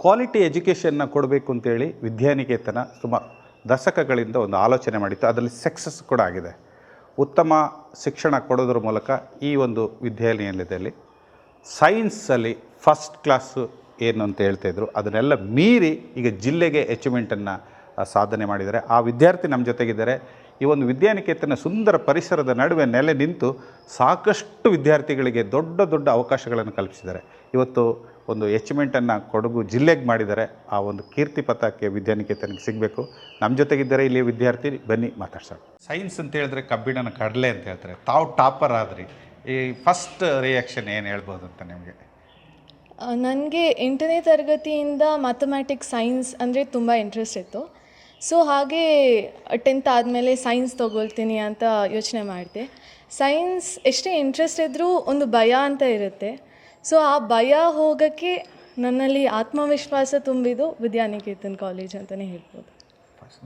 quality ಎಜುಕೇಷನ್ನ ಕೊಡಬೇಕು ಅಂತೇಳಿ ವಿದ್ಯಾನಿಕೇತನ ಸುಮಾರು ದಶಕಗಳಿಂದ ಒಂದು ಆಲೋಚನೆ ಮಾಡಿತ್ತು. ಅದರಲ್ಲಿ ಸಕ್ಸಸ್ ಕೂಡ ಆಗಿದೆ. ಉತ್ತಮ ಶಿಕ್ಷಣ ಕೊಡೋದ್ರ ಮೂಲಕ ಈ ಒಂದು ವಿದ್ಯಾಲಯದಲ್ಲಿ ಸೈನ್ಸಲ್ಲಿ ಫಸ್ಟ್ ಕ್ಲಾಸು ಏನು ಅಂತ ಹೇಳ್ತಾಯಿದ್ರು ಅದನ್ನೆಲ್ಲ ಮೀರಿ ಈಗ ಜಿಲ್ಲೆಗೆ ಅಚೀವ್ಮೆಂಟನ್ನು ಸಾಧನೆ ಮಾಡಿದ್ದಾರೆ. ಆ ವಿದ್ಯಾರ್ಥಿ ನಮ್ಮ ಜೊತೆಗಿದ್ದಾರೆ. ಈ ಒಂದು ವಿದ್ಯಾನಿಕೇತನ ಸುಂದರ ಪರಿಸರದ ನಡುವೆ ನೆಲೆ ನಿಂತು ಸಾಕಷ್ಟು ವಿದ್ಯಾರ್ಥಿಗಳಿಗೆ ದೊಡ್ಡ ದೊಡ್ಡ ಅವಕಾಶಗಳನ್ನು ಕಲ್ಪಿಸಿದ್ದಾರೆ. ಇವತ್ತು ಒಂದು ಎಚ್ಮೆಂಟನ್ನು ಕೊಡಗು ಜಿಲ್ಲೆಗೆ ಮಾಡಿದ್ದಾರೆ. ಆ ಒಂದು ಕೀರ್ತಿ ಪಥಕ್ಕೆ ವಿದ್ಯಾನಿಕೇತನಕ್ಕೆ ಸಿಗಬೇಕು. ನಮ್ಮ ಜೊತೆಗಿದ್ದರೆ ಇಲ್ಲಿ ವಿದ್ಯಾರ್ಥಿ ಬನ್ನಿ ಮಾತಾಡ್ಸೋಣ. ಸೈನ್ಸ್ ಅಂತ ಹೇಳಿದ್ರೆ ಕಬ್ಬಿಣನ ಕಡಲೆ ಅಂತ ಹೇಳ್ತಾರೆ. ತಾವು ಟಾಪರ್ ಆದ್ರಿ. ಈ ಫಸ್ಟ್ ರಿಯಾಕ್ಷನ್ ಏನು ಹೇಳ್ಬೋದು ಅಂತ ನಿಮಗೆ? ನನಗೆ ಎಂಟನೇ ತರಗತಿಯಿಂದ ಮ್ಯಾಥಮೆಟಿಕ್ಸ್ ಸೈನ್ಸ್ ಅಂದರೆ ತುಂಬ ಇಂಟ್ರೆಸ್ಟ್ ಇತ್ತು. ಸೊ ಹಾಗೆ ಟೆಂತ್ ಆದಮೇಲೆ ಸೈನ್ಸ್ ತೊಗೊಳ್ತೀನಿ ಅಂತ ಯೋಚನೆ ಮಾಡಿದೆ. ಸೈನ್ಸ್ ಎಷ್ಟೇ ಇಂಟ್ರೆಸ್ಟ್ ಇದ್ದರೂ ಒಂದು ಭಯ ಅಂತ ಇರುತ್ತೆ. ಸೊ ಆ ಭಯ ಹೋಗೋಕ್ಕೆ ನನ್ನಲ್ಲಿ ಆತ್ಮವಿಶ್ವಾಸ ತುಂಬಿದ್ದು ವಿದ್ಯಾನಿಕೇತನ್ ಕಾಲೇಜ್ ಅಂತಲೇ ಹೇಳ್ಬೋದು.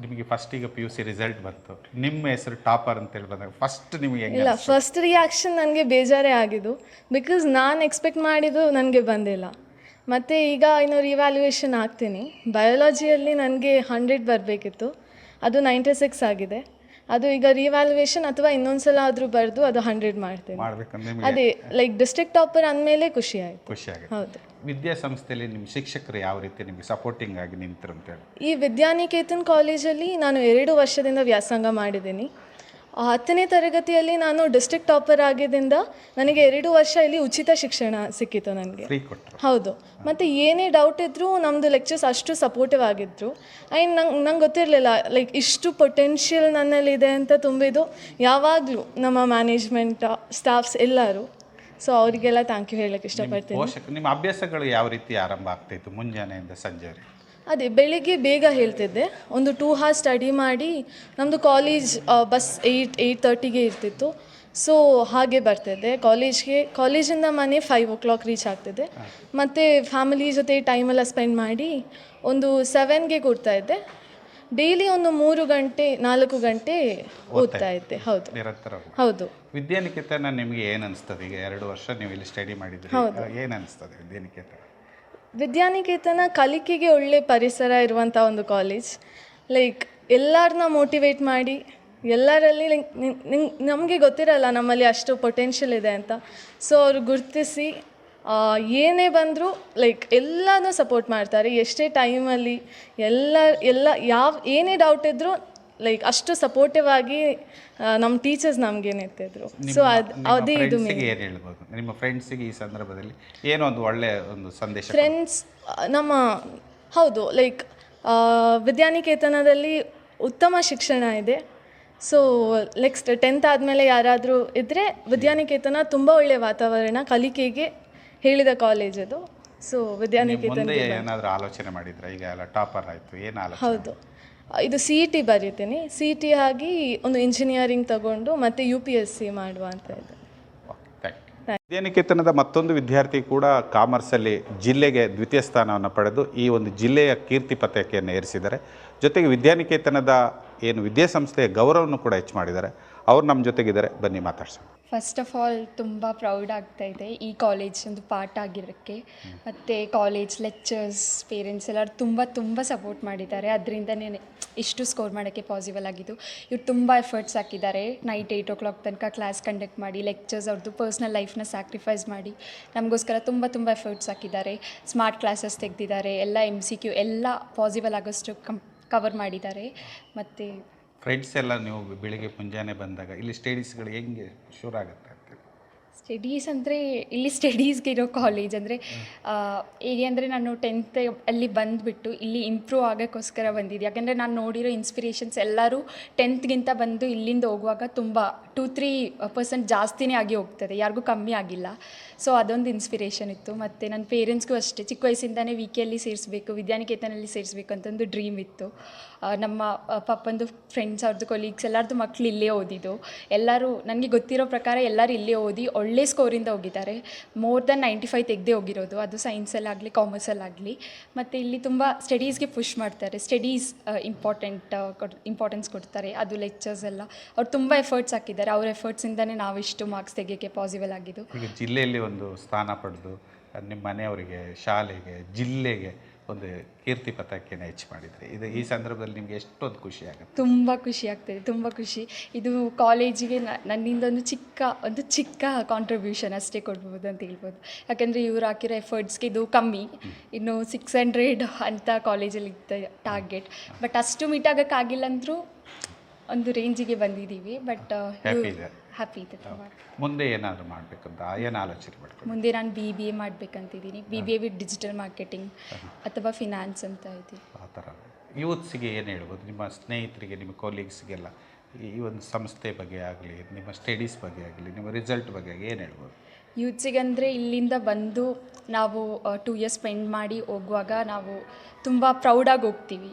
ನಿಮಗೆ ಫಸ್ಟ್ ಈಗ ಪಿ ಯು ಸಿ ರಿಸಲ್ಟ್ ಬಂತು. ನಿಮ್ಮ ಹೆಸರು ಟಾಪರ್ ಅಂತ ಬಂದಾಗ ಫಸ್ಟ್ ನಿಮಗೆ ಇಲ್ಲ ಫಸ್ಟ್ ರಿಯಾಕ್ಷನ್ ನನಗೆ ಬೇಜಾರೇ ಆಗಿದ್ದು. ಬಿಕಾಸ್ ನಾನು ಎಕ್ಸ್ಪೆಕ್ಟ್ ಮಾಡಿದ್ದು ನನಗೆ ಬಂದಿಲ್ಲ. ಮತ್ತು ಈಗ ಇನ್ನು ರಿವ್ಯಾಲ್ಯೂಯೇಷನ್ ಆಗ್ತೀನಿ. ಬಯಾಲಜಿಯಲ್ಲಿ ನನಗೆ ಹಂಡ್ರೆಡ್ ಬರಬೇಕಿತ್ತು. ಅದು ನೈಂಟಿ ಸಿಕ್ಸ್ ಆಗಿದೆ. ಅದು ಈಗ ರಿವ್ಯಾಲ್ಯೂಯೇಷನ್ ಅಥವಾ ಇನ್ನೊಂದ್ಸಲ ಆದರೂ ಬರೆದು ಅದು ಹಂಡ್ರೆಡ್ ಮಾಡ್ತೇನೆ. ಮಾಡ್ಬೇಕಂದ್ರೆ ನಿಮಗೆ ಅದೇ ಲೈಕ್ ಡಿಸ್ಟ್ರಿಕ್ಟ್ ಟಾಪರ್ ಅಂದಮೇಲೆ ಖುಷಿ ಆಯಿತು. ಖುಷಿ ಆಗುತ್ತೆ. ಹೌದು. ವಿದ್ಯಾಸಂಸ್ಥೆಯಲ್ಲಿ ನಿಮ್ಮ ಶಿಕ್ಷಕರು ಯಾವ ರೀತಿ ನಿಮಗೆ ಸಪೋರ್ಟಿಂಗ್ ಆಗಿ ನಿಂತರು ಅಂತೇಳಿ ಈ ವಿದ್ಯಾನಿಕೇತನ್ ಕಾಲೇಜಲ್ಲಿ ನಾನು ಎರಡು ವರ್ಷದಿಂದ ವ್ಯಾಸಂಗ ಮಾಡಿದ್ದೀನಿ. ಹತ್ತನೇ ತರಗತಿಯಲ್ಲಿ ನಾನು ಡಿಸ್ಟ್ರಿಕ್ಟ್ ಟಾಪರ್ ಆಗಿದ್ದರಿಂದ ನನಗೆ ಎರಡು ವರ್ಷ ಇಲ್ಲಿ ಉಚಿತ ಶಿಕ್ಷಣ ಸಿಕ್ಕಿತು ನನಗೆ. ಹೌದು. ಮತ್ತು ಏನೇ ಡೌಟ್ ಇದ್ದರೂ ನಮ್ಮದು ಲೆಕ್ಚರ್ಸ್ ಅಷ್ಟು ಸಪೋರ್ಟಿವ್ ಆಗಿದ್ದರು ಆ್ಯಂಡ್ ನಂಗೆ ನಂಗೆ ಗೊತ್ತಿರಲಿಲ್ಲ ಲೈಕ್ ಇಷ್ಟು ಪೊಟೆನ್ಷಿಯಲ್ ನನ್ನಲ್ಲಿದೆ ಅಂತ ತುಂಬಿದ್ದು ಯಾವಾಗಲೂ ನಮ್ಮ ಮ್ಯಾನೇಜ್ಮೆಂಟ್ ಸ್ಟಾಫ್ಸ್ ಎಲ್ಲರೂ. ಸೊ ಅವರಿಗೆಲ್ಲ ಥ್ಯಾಂಕ್ ಯು ಹೇಳಕ್ಕೆ ಇಷ್ಟಪಡ್ತೀನಿ. ನಿಮ್ಮ ಅಭ್ಯಾಸಗಳು ಯಾವ ರೀತಿ ಆರಂಭ ಆಗ್ತಾಯಿತ್ತು ಮುಂಜಾನೆಯಿಂದ ಸಂಜೆವರೆಗೆ? ಅದೇ ಬೆಳಿಗ್ಗೆ ಬೇಗ ಹೇಳ್ತಿದ್ದೆ. ಒಂದು ಟೂ ಹಾರ್ ಸ್ಟಡಿ ಮಾಡಿ ನಮ್ಮದು ಕಾಲೇಜ್ ಬಸ್ ಏಯ್ಟ್ ಏಯ್ಟ್ ತರ್ಟಿಗೆ ಇರ್ತಿತ್ತು. ಸೊ ಹಾಗೆ ಬರ್ತಿದ್ದೆ. ಕಾಲೇಜ್ಗೆ ಕಾಲೇಜಿಂದ ಮನೆ ಫೈವ್ ಓ ಕ್ಲಾಕ್ ರೀಚ್ ಆಗ್ತಿದ್ದೆ ಮತ್ತು ಫ್ಯಾಮಿಲಿ ಜೊತೆ ಟೈಮೆಲ್ಲ ಸ್ಪೆಂಡ್ ಮಾಡಿ ಒಂದು ಸೆವೆನ್ಗೆ ಕೊಡ್ತಾ ಇದ್ದೆ. ಡೈಲಿ ಒಂದು ಮೂರು ಗಂಟೆ ನಾಲ್ಕು ಗಂಟೆ ಓದ್ತಾ ಇದ್ದೆ. ಹೌದು. ನಿರಂತರ ಹೌದು. ವಿದ್ಯಾನಿಕೇತನ ನಿಮಗೆ ಏನು ಅನಿಸ್ತದೆ? ಈಗ ಎರಡು ವರ್ಷ ನೀವು ಇಲ್ಲಿ ಸ್ಟಡಿ ಮಾಡಿದ್ರಿ ಏನು ಅನಿಸ್ತದೆ ವಿದ್ಯಾನಿಕೇತನ? ವಿದ್ಯಾನಿಕೇತನ ಕಲಿಕೆಗೆ ಒಳ್ಳೆ ಪರಿಸರ ಇರುವಂಥ ಒಂದು ಕಾಲೇಜ್ ಲೈಕ್ ಎಲ್ಲರನ್ನ ಮೋಟಿವೇಟ್ ಮಾಡಿ, ಎಲ್ಲರಲ್ಲಿ ಲೈಕ್ ನಮಗೆ ಗೊತ್ತಿರಲ್ಲ ನಮ್ಮಲ್ಲಿ ಅಷ್ಟು ಪೊಟೆನ್ಷಿಯಲ್ ಇದೆ ಅಂತ. ಸೊ ಅವರು ಗುರುತಿಸಿ ಏನೇ ಬಂದರೂ ಲೈಕ್ ಎಲ್ಲನೂ ಸಪೋರ್ಟ್ ಮಾಡ್ತಾರೆ. ಎಷ್ಟೇ ಟೈಮಲ್ಲಿ ಎಲ್ಲ ಎಲ್ಲ, ಯಾವ, ಏನೇ ಡೌಟ್ ಇದ್ದರೂ ಲೈಕ್ ಅಷ್ಟು ಸಪೋರ್ಟಿವ್ ಆಗಿ ನಮ್ಮ ಟೀಚರ್ಸ್ ನಮ್ಗೆ ಏನಿರ್ತಿದ್ರು ಸೊ ಅದು ಅದೇ ಇದು ಏನು ಹೇಳ್ಬೋದು? ನಿಮ್ಮ ಫ್ರೆಂಡ್ಸಿಗೆ ಈ ಸಂದರ್ಭದಲ್ಲಿ ಏನೋ ಒಂದು ಒಳ್ಳೆ ಒಂದು ಸಂದೇಶ ಫ್ರೆಂಡ್ಸ್ ನಮ್ಮ ಹೌದು ಲೈಕ್ ವಿದ್ಯಾನಿಕೇತನದಲ್ಲಿ ಉತ್ತಮ ಶಿಕ್ಷಣ ಇದೆ. ಸೊ ನೆಕ್ಸ್ಟ್ ಟೆಂತ್ ಆದಮೇಲೆ ಯಾರಾದರೂ ಇದ್ದರೆ ವಿದ್ಯಾನಿಕೇತನ ತುಂಬ ಒಳ್ಳೆಯ ವಾತಾವರಣ ಕಲಿಕೆಗೆ ಹೇಳಿದ ಕಾಲೇಜ್ ಅದು. ಸೊ ವಿದ್ಯಾನಿಕೇತನ ಏನಾದರೂ ಆಲೋಚನೆ ಮಾಡಿದ್ರೆ? ಈಗ ಎಲ್ಲ ಟಾಪರ್ ಆಯಿತು ಏನು ಹೌದು. ಇದು ಸಿ ಇ ಟಿ ಬರೀತೀನಿ. ಸಿ ಇ ಟಿ ಆಗಿ ಒಂದು ಇಂಜಿನಿಯರಿಂಗ್ ತಗೊಂಡು ಮತ್ತೆ ಯು ಪಿ ಎಸ್ ಸಿ ಮಾಡುವ ಅಂತ ಇದೆ ವಿದ್ಯಾನಿಕೇತನದ ಮತ್ತೊಂದು ವಿದ್ಯಾರ್ಥಿ ಕೂಡ ಕಾಮರ್ಸಲ್ಲಿ ಜಿಲ್ಲೆಗೆ ದ್ವಿತೀಯ ಸ್ಥಾನವನ್ನು ಪಡೆದು ಈ ಒಂದು ಜಿಲ್ಲೆಯ ಕೀರ್ತಿ ಪತಾಕೆಯನ್ನು ಏರಿಸಿದ್ದಾರೆ. ಜೊತೆಗೆ ವಿದ್ಯಾನಿಕೇತನದ ಏನು ವಿದ್ಯಾಸಂಸ್ಥೆಯ ಗೌರವವನ್ನು ಕೂಡ ಹೆಚ್ಚು ಮಾಡಿದ್ದಾರೆ. ಅವ್ರು ನಮ್ಮ ಜೊತೆಗಿದ್ದಾರೆ. ಬನ್ನಿ ಮಾತಾಡ್ಸೋಣ. ಫಸ್ಟ್ ಆಫ್ ಆಲ್ ತುಂಬ ಪ್ರೌಡ್ ಆಗ್ತಾ ಇದೆ ಈ ಕಾಲೇಜ್ ಒಂದು ಪಾರ್ಟ್ ಆಗಿರೋಕ್ಕೆ. ಮತ್ತು ಕಾಲೇಜ್ ಲೆಕ್ಚರ್ಸ್ ಪೇರೆಂಟ್ಸ್ ಎಲ್ಲರೂ ತುಂಬ ತುಂಬ ಸಪೋರ್ಟ್ ಮಾಡಿದ್ದಾರೆ. ಅದರಿಂದನೇ ಇಷ್ಟು ಸ್ಕೋರ್ ಮಾಡೋಕ್ಕೆ ಪಾಸಿಬಲ್ ಆಗಿದ್ದು. ಇವ್ರು ತುಂಬ ಎಫರ್ಟ್ಸ್ ಹಾಕಿದ್ದಾರೆ. ನೈಟ್ ಏಯ್ಟ್ ಓ ಕ್ಲಾಕ್ ತನಕ ಕ್ಲಾಸ್ ಕಂಡಕ್ಟ್ ಮಾಡಿ ಲೆಕ್ಚರ್ಸ್ ಅವ್ರದ್ದು ಪರ್ಸ್ನಲ್ ಲೈಫ್ನ ಸ್ಯಾಕ್ರಿಫೈಸ್ ಮಾಡಿ. ನಮಗೋಸ್ಕರ ತುಂಬ ತುಂಬ ಎಫರ್ಟ್ಸ್ ಹಾಕಿದ್ದಾರೆ. ಸ್ಮಾರ್ಟ್ ಕ್ಲಾಸಸ್ ತೆಗೆದಿದ್ದಾರೆ. ಎಲ್ಲ ಎಂ ಸಿ ಕ್ಯೂ ಎಲ್ಲ ಪಾಸಿಬಲ್ ಆಗೋಷ್ಟು ಕಂ ಕವರ್ ಮಾಡಿದ್ದಾರೆ. ಮತ್ತು ಫ್ರೆಂಡ್ಸ್ ಎಲ್ಲ ನೀವು ಬೆಳಿಗ್ಗೆ ಮುಂಜಾನೆ ಬಂದಾಗ ಇಲ್ಲಿ ಸ್ಟಡೀಸ್ಗಳು ಹೆಂಗೆ ಶುರು ಆಗುತ್ತೆ ಅಂತ ಸ್ಟಡೀಸ್ ಅಂದರೆ ಇಲ್ಲಿ ಸ್ಟಡೀಸ್ಗೆ ಇರೋ ಕಾಲೇಜ್ ಅಂದರೆ ಹೇಗೆ ಅಂದರೆ ನಾನು ಟೆಂತ್ ಅಲ್ಲಿ ಬಂದುಬಿಟ್ಟು ಇಲ್ಲಿ ಇಂಪ್ರೂವ್ ಆಗೋಕ್ಕೋಸ್ಕರ ಬಂದಿದ್ದೆ. ಯಾಕೆಂದರೆ ನಾನು ನೋಡಿರೋ ಇನ್ಸ್ಪಿರೇಷನ್ಸ್ ಎಲ್ಲರೂ ಟೆಂತ್ಗಿಂತ ಬಂದು ಇಲ್ಲಿಂದ ಹೋಗುವಾಗ ತುಂಬ ಟೂ ತ್ರೀ ಪರ್ಸೆಂಟ್ ಜಾಸ್ತಿನೇ ಆಗಿ ಹೋಗ್ತದೆ. ಯಾರಿಗೂ ಕಮ್ಮಿ ಆಗಿಲ್ಲ. ಸೊ ಅದೊಂದು ಇನ್ಸ್ಪಿರೇಷನ್ ಇತ್ತು. ಮತ್ತು ನನ್ನ ಪೇರೆಂಟ್ಸ್ಗೂ ಅಷ್ಟೇ. ಚಿಕ್ಕ ವಯಸ್ಸಿಂದನೇ ವಿ ಸೇರಿಸ್ಬೇಕು ವಿದ್ಯಾನಿಕೇತನಲ್ಲಿ ಸೇರಿಸ್ಬೇಕು ಅಂತ ಒಂದು ಡ್ರೀಮ್ ಇತ್ತು ನಮ್ಮ ಪಪ್ಪಂದು ಫ್ರೆಂಡ್ಸ್ ಅವ್ರದ್ದು ಕೊಲೀಗ್ಸ್ ಎಲ್ಲರದ್ದು ಮಕ್ಕಳು ಇಲ್ಲೇ ಓದಿದ್ದು. ಎಲ್ಲರೂ, ನನಗೆ ಗೊತ್ತಿರೋ ಪ್ರಕಾರ ಎಲ್ಲರೂ ಇಲ್ಲೇ ಓದಿ ಒಳ್ಳೆ ಸ್ಕೋರಿಂದ ಹೋಗಿದ್ದಾರೆ. ಮೋರ್ ದನ್ ನೈಂಟಿ ಫೈವ್ ತೆಗೆದೇ ಹೋಗಿರೋದು. ಅದು ಸೈನ್ಸಲ್ಲಾಗಲಿ ಕಾಮರ್ಸಲ್ಲಾಗಲಿ ಮತ್ತು ಇಲ್ಲಿ ತುಂಬ ಸ್ಟಡೀಸ್ಗೆ ಪುಷ್ ಮಾಡ್ತಾರೆ. ಸ್ಟಡೀಸ್ ಇಂಪಾರ್ಟೆಂಟ್ ಇಂಪಾರ್ಟೆನ್ಸ್ ಕೊಡ್ತಾರೆ. ಅದು ಲೆಕ್ಚರ್ಸ್ ಎಲ್ಲ. ಅವ್ರು ತುಂಬ ಎಫರ್ಟ್ಸ್ ಹಾಕಿದ್ದಾರೆ. ಅವ್ರ ನಾವು ಇಷ್ಟು ಮಾರ್ಕ್ಸ್ ತೆಗೆಯೋಕ್ಕೆ ಪಾಸಿಬಲ್ ಆಗಿದ್ದು. ಜಿಲ್ಲೆಯಲ್ಲಿ ಒಂದು ಸ್ಥಾನ ಪಡೆದು ನಿಮ್ಮ ಮನೆಯವರಿಗೆ ಶಾಲೆಗೆ ಜಿಲ್ಲೆಗೆ ಒಂದು ಕೀರ್ತಿ ಪತಾಕೆಯನ್ನು ಹೆಚ್ಚು ಮಾಡಿದರೆ. ಇದು ಈ ಸಂದರ್ಭದಲ್ಲಿ ನಿಮಗೆ ಎಷ್ಟೊಂದು ಖುಷಿ ಆಗುತ್ತೆ? ತುಂಬ ಖುಷಿ ಆಗ್ತದೆ ತುಂಬ ಖುಷಿ. ಇದು ಕಾಲೇಜಿಗೆ ನನ್ನಿಂದ ಒಂದು ಚಿಕ್ಕ ಒಂದು ಚಿಕ್ಕ ಕಾಂಟ್ರಿಬ್ಯೂಷನ್ ಅಷ್ಟೇ ಕೊಡ್ಬೋದು ಅಂತ ಹೇಳ್ಬೋದು. ಯಾಕೆಂದರೆ ಇವರು ಹಾಕಿರೋ ಎಫರ್ಟ್ಸ್ಗೆ ಇದು ಕಮ್ಮಿ. ಇನ್ನು ಸಿಕ್ಸ್ ಹಂಡ್ರೆಡ್ ಅಂತ ಕಾಲೇಜಲ್ಲಿ ಇದ್ದ ಟಾರ್ಗೆಟ್ ಬಟ್ ಅಷ್ಟು ಮೀಟ್ ಆಗೋಕ್ಕಾಗಿಲ್ಲ ಅಂದರೂ ಒಂದು ರೇಂಜಿಗೆ ಬಂದಿದ್ದೀವಿ. ಬಟ್. ಹ್ಯಾಪಿ ಇದೆ ತುಂಬ ಮುಂದೆ ಏನಾದರೂ ಮಾಡಬೇಕಂತ ಏನು ಆಲೋಚನೆ ಮಾಡ್ಕೊಂಡು ಮುಂದೆ ನಾನು B B A ಮಾಡಬೇಕಂತಿದ್ದೀನಿ. B B A with digital marketing ಅಥವಾ ಫಿನಾನ್ಸ್ ಅಂತ ಇದ್ದೀನಿ. ಆ ಥರ. ಯೂತ್ಸಿಗೆ ಏನು ಹೇಳ್ಬೋದು? ನಿಮ್ಮ ಸ್ನೇಹಿತರಿಗೆ ನಿಮ್ಮ ಕೊಲೀಗ್ಸ್ಗೆಲ್ಲ ಈ ಒಂದು ಸಂಸ್ಥೆ ಬಗ್ಗೆ ಆಗಲಿ ನಿಮ್ಮ ಸ್ಟಡೀಸ್ ಬಗ್ಗೆ ಆಗಲಿ ನಿಮ್ಮ ರಿಸಲ್ಟ್ ಬಗ್ಗೆ ಆಗಲಿ ಏನು ಹೇಳ್ಬೋದು? ಯೂತ್ಸಿಗಂದರೆ ಇಲ್ಲಿಂದ ಬಂದು ನಾವು ಟೂ ಇಯರ್ಸ್ ಸ್ಪೆಂಡ್ ಮಾಡಿ ಹೋಗುವಾಗ ನಾವು ತುಂಬ ಪ್ರೌಡಾಗಿ ಹೋಗ್ತೀವಿ.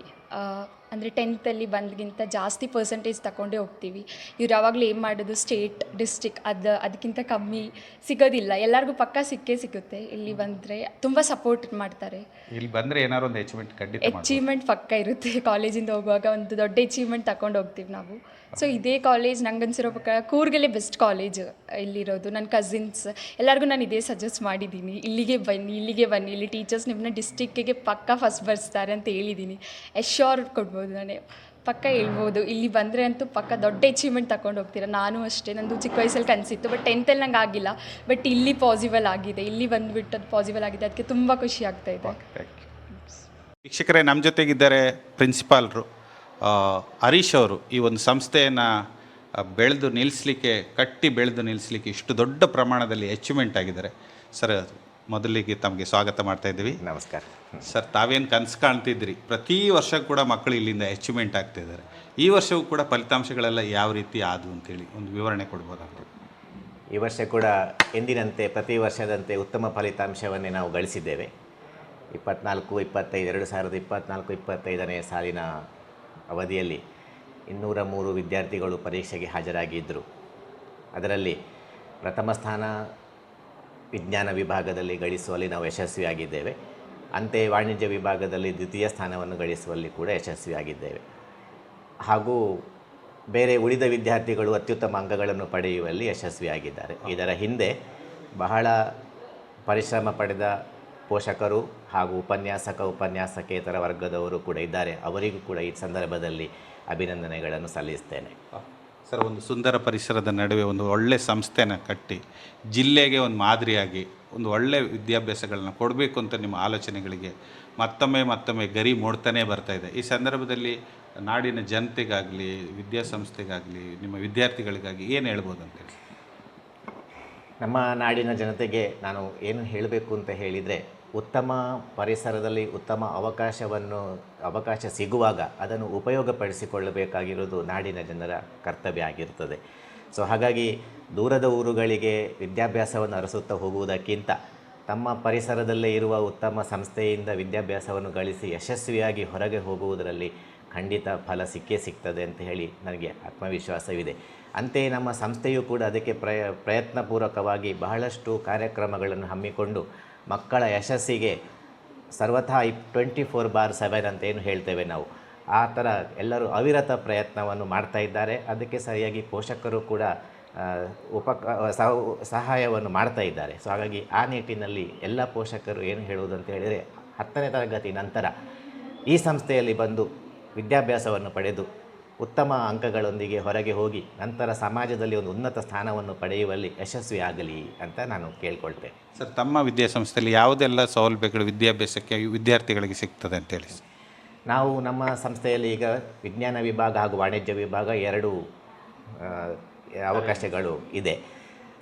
ಅಂದರೆ ಟೆಂತಲ್ಲಿ ಬಂದ್ಗಿಂತ ಜಾಸ್ತಿ ಪರ್ಸೆಂಟೇಜ್ ತಗೊಂಡೇ ಹೋಗ್ತೀವಿ. ಇವ್ರು ಯಾವಾಗಲೂ ಏನು ಮಾಡೋದು ಸ್ಟೇಟ್ ಡಿಸ್ಟಿಕ್ ಅದು ಅದಕ್ಕಿಂತ ಕಮ್ಮಿ ಸಿಗೋದಿಲ್ಲ. ಎಲ್ಲರಿಗೂ ಪಕ್ಕ ಸಿಕ್ಕೇ ಸಿಗುತ್ತೆ. ಇಲ್ಲಿ ಬಂದರೆ ತುಂಬ ಸಪೋರ್ಟ್ ಮಾಡ್ತಾರೆ. ಇಲ್ಲಿ ಬಂದರೆ ಏನಾದ್ರು ಒಂದು ಅಚೀವ್ಮೆಂಟ್ ಖಂಡಿತ ಅಚೀವ್ಮೆಂಟ್ ಪಕ್ಕ ಇರುತ್ತೆ. ಕಾಲೇಜಿಂದ ಹೋಗುವಾಗ ಒಂದು ದೊಡ್ಡ ಅಚೀವ್ಮೆಂಟ್ ತಗೊಂಡು ಹೋಗ್ತೀವಿ ನಾವು. ಸೊ ಇದೇ ಕಾಲೇಜ್ ನಂಗೆ ಅನ್ಸಿರೋ ಪ್ರಕಾರ ಕೂರ್ಗಲ್ಲೇ ಬೆಸ್ಟ್ ಕಾಲೇಜ್ ಇಲ್ಲಿರೋದು. ನನ್ನ ಕಸಿನ್ಸ್ ಎಲ್ಲರಿಗೂ ನಾನು ಇದೇ ಸಜೆಸ್ಟ್ ಮಾಡಿದ್ದೀನಿ ಇಲ್ಲಿಗೆ ಬನ್ನಿ ಇಲ್ಲಿಗೆ ಬನ್ನಿ. ಇಲ್ಲಿ ಟೀಚರ್ಸ್ ನಿಮ್ಮನ್ನ ಡಿಸ್ಟಿಕ್ಕಿಗೆ ಪಕ್ಕ ಫಸ್ಟ್ ಬರ್ಸ್ತಾರೆ ಅಂತ ಹೇಳಿದ್ದೀನಿ ಎಶ್ಯೂರ್ ಕೊಡ್ಬೋದು ನಾನು. ಪಕ್ಕ ಹೇಳ್ಬೋದು. ಇಲ್ಲಿ ಬಂದರೆ ಅಂತೂ ಪಕ್ಕ ದೊಡ್ಡ ಅಚೀವ್ಮೆಂಟ್ ತಗೊಂಡು ಹೋಗ್ತೀರಾ. ನಾನು ಅಷ್ಟೇ. ನಂದು ಚಿಕ್ಕ ವಯಸ್ಸಲ್ಲಿ ಕನಸಿತ್ತು ಬಟ್ ಟೆಂತಲ್ಲಿ ನಂಗೆ ಆಗಿಲ್ಲ. ಬಟ್ ಇಲ್ಲಿ ಪಾಸಿಬಲ್ ಆಗಿದೆ. ಇಲ್ಲಿ ಬಂದುಬಿಟ್ಟು ಅದು ಪಾಸಿಬಲ್ ಆಗಿದೆ. ಅದಕ್ಕೆ ತುಂಬ ಖುಷಿ ಆಗ್ತಾ ಇದೆ. ವೀಕ್ಷಕರೇ ನಮ್ಮ ಜೊತೆಗಿದ್ದಾರೆ ಪ್ರಿನ್ಸಿಪಾಲ್ರು ಹರೀಶ್ ಅವರು ಈ ಒಂದು ಸಂಸ್ಥೆಯನ್ನು ಬೆಳೆದು ನಿಲ್ಲಿಸಲಿಕ್ಕೆ ಕಟ್ಟಿ ಬೆಳೆದು ನಿಲ್ಲಿಸಲಿಕ್ಕೆ ಇಷ್ಟು ದೊಡ್ಡ ಪ್ರಮಾಣದಲ್ಲಿ ಅಚೀವ್ಮೆಂಟ್ ಆಗಿದ್ದಾರೆ. ಸರ್ ಮೊದಲಿಗೆ ತಮಗೆ ಸ್ವಾಗತ ಮಾಡ್ತಾ ಇದ್ದೀವಿ. ನಮಸ್ಕಾರ. ಸರ್ ತಾವೇನು ಕನಸು ಕಾಣ್ತಿದ್ರಿ ಪ್ರತಿ ವರ್ಷ ಕೂಡ ಮಕ್ಕಳು ಇಲ್ಲಿಂದ ಅಚೀವ್ಮೆಂಟ್ ಆಗ್ತಿದ್ದಾರೆ ಈ ವರ್ಷವೂ ಕೂಡ ಫಲಿತಾಂಶಗಳೆಲ್ಲ ಯಾವ ರೀತಿ ಆದವು ಅಂತೇಳಿ ಒಂದು ವಿವರಣೆ ಕೊಡ್ಬೋದಾಗ್ತದೆ ಈ ವರ್ಷ ಕೂಡ ಎಂದಿನಂತೆ ಪ್ರತಿ ವರ್ಷದಂತೆ ಉತ್ತಮ ಫಲಿತಾಂಶವನ್ನೇ ನಾವು ಗಳಿಸಿದ್ದೇವೆ. ಇಪ್ಪತ್ನಾಲ್ಕು ಇಪ್ಪತ್ತೈದು ಎರಡು ಸಾವಿರದ ಇಪ್ಪತ್ನಾಲ್ಕು ಇಪ್ಪತ್ತೈದನೇ ಸಾಲಿನ ಅವಧಿಯಲ್ಲಿ ಇನ್ನೂರ ಮೂರು ವಿದ್ಯಾರ್ಥಿಗಳು ಪರೀಕ್ಷೆಗೆ ಹಾಜರಾಗಿದ್ದರು. ಅದರಲ್ಲಿ ಪ್ರಥಮ ಸ್ಥಾನ ವಿಜ್ಞಾನ ವಿಭಾಗದಲ್ಲಿ ಗಳಿಸುವಲ್ಲಿ ನಾವು ಯಶಸ್ವಿಯಾಗಿದ್ದೇವೆ. ಅಂತೆಯೇ ವಾಣಿಜ್ಯ ವಿಭಾಗದಲ್ಲಿ ದ್ವಿತೀಯ ಸ್ಥಾನವನ್ನು ಗಳಿಸುವಲ್ಲಿ ಕೂಡ ಯಶಸ್ವಿಯಾಗಿದ್ದೇವೆ. ಹಾಗೂ ಬೇರೆ ಉಳಿದ ವಿದ್ಯಾರ್ಥಿಗಳು ಅತ್ಯುತ್ತಮ ಅಂಗಗಳನ್ನು ಪಡೆಯುವಲ್ಲಿ ಯಶಸ್ವಿಯಾಗಿದ್ದಾರೆ. ಇದರ ಹಿಂದೆ ಬಹಳ ಪರಿಶ್ರಮ ಪಡೆದ ಪೋಷಕರು ಹಾಗೂ ಉಪನ್ಯಾಸಕ ಉಪನ್ಯಾಸಕೇತರ ವರ್ಗದವರು ಕೂಡ ಇದ್ದಾರೆ. ಅವರಿಗೂ ಕೂಡ ಈ ಸಂದರ್ಭದಲ್ಲಿ ಅಭಿನಂದನೆಗಳನ್ನು ಸಲ್ಲಿಸ್ತೇನೆ. ಸರ್ ಒಂದು ಸುಂದರ ಪರಿಸರದ ನಡುವೆ ಒಂದು ಒಳ್ಳೆ ಸಂಸ್ಥೆನ ಕಟ್ಟಿ ಜಿಲ್ಲೆಗೆ ಒಂದು ಮಾದರಿಯಾಗಿ ಒಂದು ಒಳ್ಳೆ ವಿದ್ಯಾಭ್ಯಾಸಗಳನ್ನ ಕೊಡಬೇಕು ಅಂತ ನಿಮ್ಮ ಆಲೋಚನೆಗಳಿಗೆ ಮತ್ತೊಮ್ಮೆ ಮತ್ತೊಮ್ಮೆ ಗರಿ ಮೂಡ್ತಾನೇ ಬರ್ತಾ ಇದೆ. ಈ ಸಂದರ್ಭದಲ್ಲಿ ನಾಡಿನ ಜನತೆಗಾಗಲಿ ವಿದ್ಯಾಸಂಸ್ಥೆಗಾಗಲಿ ನಿಮ್ಮ ವಿದ್ಯಾರ್ಥಿಗಳಿಗಾಗಿ ಏನು ಹೇಳ್ಬೋದು ಅಂತೇಳಿ ನಮ್ಮ ನಾಡಿನ ಜನತೆಗೆ ನಾನು ಏನು ಹೇಳಬೇಕು ಅಂತ ಹೇಳಿದರೆ ಉತ್ತಮ ಪರಿಸರದಲ್ಲಿ ಉತ್ತಮ ಅವಕಾಶವನ್ನು, ಅವಕಾಶ ಸಿಗುವಾಗ ಅದನ್ನು ಉಪಯೋಗಪಡಿಸಿಕೊಳ್ಳಬೇಕಾಗಿರುವುದು ನಾಡಿನ ಜನರ ಕರ್ತವ್ಯ ಆಗಿರುತ್ತದೆ. ಸೊ ಹಾಗಾಗಿ ದೂರದ ಊರುಗಳಿಗೆ ವಿದ್ಯಾಭ್ಯಾಸವನ್ನು ಅರಸುತ್ತಾ ಹೋಗುವುದಕ್ಕಿಂತ ತಮ್ಮ ಪರಿಸರದಲ್ಲೇ ಇರುವ ಉತ್ತಮ ಸಂಸ್ಥೆಯಿಂದ ವಿದ್ಯಾಭ್ಯಾಸವನ್ನು ಗಳಿಸಿ ಯಶಸ್ವಿಯಾಗಿ ಹೊರಗೆ ಹೋಗುವುದರಲ್ಲಿ ಖಂಡಿತ ಫಲ ಸಿಕ್ಕೇ ಸಿಗ್ತದೆ ಅಂತ ಹೇಳಿ ನನಗೆ ಆತ್ಮವಿಶ್ವಾಸವಿದೆ. ಅಂತೆಯೇ ನಮ್ಮ ಸಂಸ್ಥೆಯು ಕೂಡ ಅದಕ್ಕೆ ಪ್ರಯ, ಪ್ರಯತ್ನಪೂರ್ವಕವಾಗಿ ಬಹಳಷ್ಟು ಕಾರ್ಯಕ್ರಮಗಳನ್ನು ಹಮ್ಮಿಕೊಂಡು ಮಕ್ಕಳ ಯಶಸ್ಸಿಗೆ ಸರ್ವಥಾ ಇಪ್ ಟ್ವೆಂಟಿ ಫೋರ್ ಬಾರ್ ಸೆವೆನ್ ಅಂತ ಏನು ಹೇಳ್ತೇವೆ ನಾವು. ಆ ಥರ ಎಲ್ಲರೂ ಅವಿರತ ಪ್ರಯತ್ನವನ್ನು ಮಾಡ್ತಾ ಇದ್ದಾರೆ. ಅದಕ್ಕೆ ಸರಿಯಾಗಿ ಪೋಷಕರು ಕೂಡ ಉಪ ಉಪಕ ಸಹಾಯವನ್ನು ಮಾಡ್ತಾ ಇದ್ದಾರೆ. ಸೊ ಹಾಗಾಗಿ ಆ ನಿಟ್ಟಿನಲ್ಲಿ ಎಲ್ಲ ಪೋಷಕರು ಏನು ಹೇಳುವುದು ಅಂತ ಹೇಳಿದರೆ ಹತ್ತನೇ ತರಗತಿ ನಂತರ ಈ ಸಂಸ್ಥೆಯಲ್ಲಿ ಬಂದು ವಿದ್ಯಾಭ್ಯಾಸವನ್ನು ಪಡೆದು ಉತ್ತಮ ಅಂಕಗಳೊಂದಿಗೆ ಹೊರಗೆ ಹೋಗಿ ನಂತರ ಸಮಾಜದಲ್ಲಿ ಒಂದು ಉನ್ನತ ಸ್ಥಾನವನ್ನು ಪಡೆಯುವಲ್ಲಿ ಯಶಸ್ವಿಯಾಗಲಿ ಅಂತ ನಾನು ಕೇಳ್ಕೊಳ್ತೇನೆ. ಸರ್ ತಮ್ಮ ವಿದ್ಯಾಸಂಸ್ಥೆಯಲ್ಲಿ ಯಾವುದೆಲ್ಲ ಸೌಲಭ್ಯಗಳು ವಿದ್ಯಾಭ್ಯಾಸಕ್ಕೆ ವಿದ್ಯಾರ್ಥಿಗಳಿಗೆ ಸಿಗ್ತದೆ ಅಂತೇಳಿ ನಾವು ನಮ್ಮ ಸಂಸ್ಥೆಯಲ್ಲಿ ಈಗ ವಿಜ್ಞಾನ ವಿಭಾಗ ಹಾಗೂ ವಾಣಿಜ್ಯ ವಿಭಾಗ ಎರಡು ಅವಕಾಶಗಳು ಇದೆ.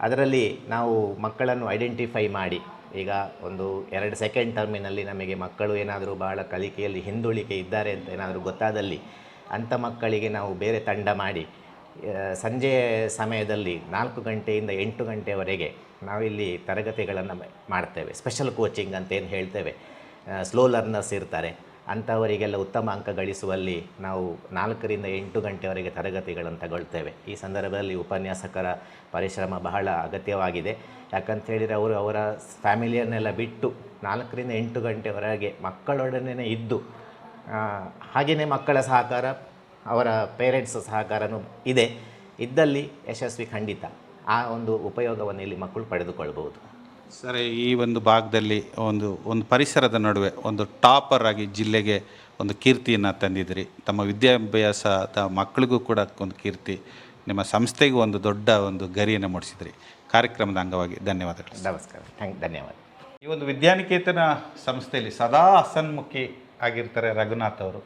ಅದರಲ್ಲಿ ನಾವು ಮಕ್ಕಳನ್ನು ಐಡೆಂಟಿಫೈ ಮಾಡಿ ಈಗ ಒಂದು ಎರಡು ಸೆಕೆಂಡ್ ಟರ್ಮಿನಲ್ಲಿ ನಮಗೆ ಮಕ್ಕಳು ಏನಾದರೂ ಬಹಳ ಕಲಿಕೆಯಲ್ಲಿ ಹಿಂದುಳಿಕೆ ಇದ್ದಾರೆ ಅಂತ ಏನಾದರೂ ಗೊತ್ತಾದಲ್ಲಿ ಅಂಥ ಮಕ್ಕಳಿಗೆ ನಾವು ಬೇರೆ ತಂಡ ಮಾಡಿ ಸಂಜೆ ಸಮಯದಲ್ಲಿ ನಾಲ್ಕು ಗಂಟೆಯಿಂದ ಎಂಟು ಗಂಟೆವರೆಗೆ ನಾವಿಲ್ಲಿ ತರಗತಿಗಳನ್ನು ಮಾಡ್ತೇವೆ. ಸ್ಪೆಷಲ್ ಕೋಚಿಂಗ್ ಅಂತ ಏನು ಹೇಳ್ತೇವೆ. ಸ್ಲೋ ಲರ್ನರ್ಸ್ ಇರ್ತಾರೆ. ಅಂಥವರಿಗೆಲ್ಲ ಉತ್ತಮ ಅಂಕ ಗಳಿಸುವಲ್ಲಿ ನಾವು ನಾಲ್ಕರಿಂದ ಎಂಟು ಗಂಟೆವರೆಗೆ ತರಗತಿಗಳನ್ನು ತಗೊಳ್ತೇವೆ. ಈ ಸಂದರ್ಭದಲ್ಲಿ ಉಪನ್ಯಾಸಕರ ಪರಿಶ್ರಮ ಬಹಳ ಅಗತ್ಯವಾಗಿದೆ. ಯಾಕಂತ ಹೇಳಿದರೆ ಅವರು ಅವರ ಫ್ಯಾಮಿಲಿಯನ್ನೆಲ್ಲ ಬಿಟ್ಟು ನಾಲ್ಕರಿಂದ ಎಂಟು ಗಂಟೆವರೆಗೆ ಮಕ್ಕಳೊಡನೆ ಇದ್ದು ಹಾಗೆಯೇ ಮಕ್ಕಳ ಸಹಕಾರ ಅವರ ಪೇರೆಂಟ್ಸ್ ಸಹಕಾರನೂ ಇದೆ. ಇದ್ದಲ್ಲಿ ಯಶಸ್ವಿ ಖಂಡಿತ. ಆ ಒಂದು ಉಪಯೋಗವನ್ನು ಇಲ್ಲಿ ಮಕ್ಕಳು ಪಡೆದುಕೊಳ್ಳಬಹುದು ಸರ್ ಈ ಒಂದು ಭಾಗದಲ್ಲಿ ಒಂದು ಒಂದು ಪರಿಸರದ ನಡುವೆ ಒಂದು ಟಾಪರ್ ಆಗಿ ಜಿಲ್ಲೆಗೆ ಒಂದು ಕೀರ್ತಿಯನ್ನು ತಂದಿದ್ರಿ ತಮ್ಮ ವಿದ್ಯಾಭ್ಯಾಸದ ಮಕ್ಕಳಿಗೂ ಕೂಡ ಒಂದು ಕೀರ್ತಿ ನಿಮ್ಮ ಸಂಸ್ಥೆಗೂ ಒಂದು ದೊಡ್ಡ ಒಂದು ಗರಿಯನ್ನು ಮೂಡಿಸಿದ್ರಿ. ಕಾರ್ಯಕ್ರಮದ ಅಂಗವಾಗಿ ಧನ್ಯವಾದಗಳು. ನಮಸ್ಕಾರ. ಥ್ಯಾಂಕ್ ಧನ್ಯವಾದ. ಈ ಒಂದು ವಿದ್ಯಾನಿಕೇತನ ಸಂಸ್ಥೆಯಲ್ಲಿ ಸದಾ ಹಸನ್ಮುಖಿ ಆಗಿರ್ತಾರೆ ರಘುನಾಥ್ ಅವರು.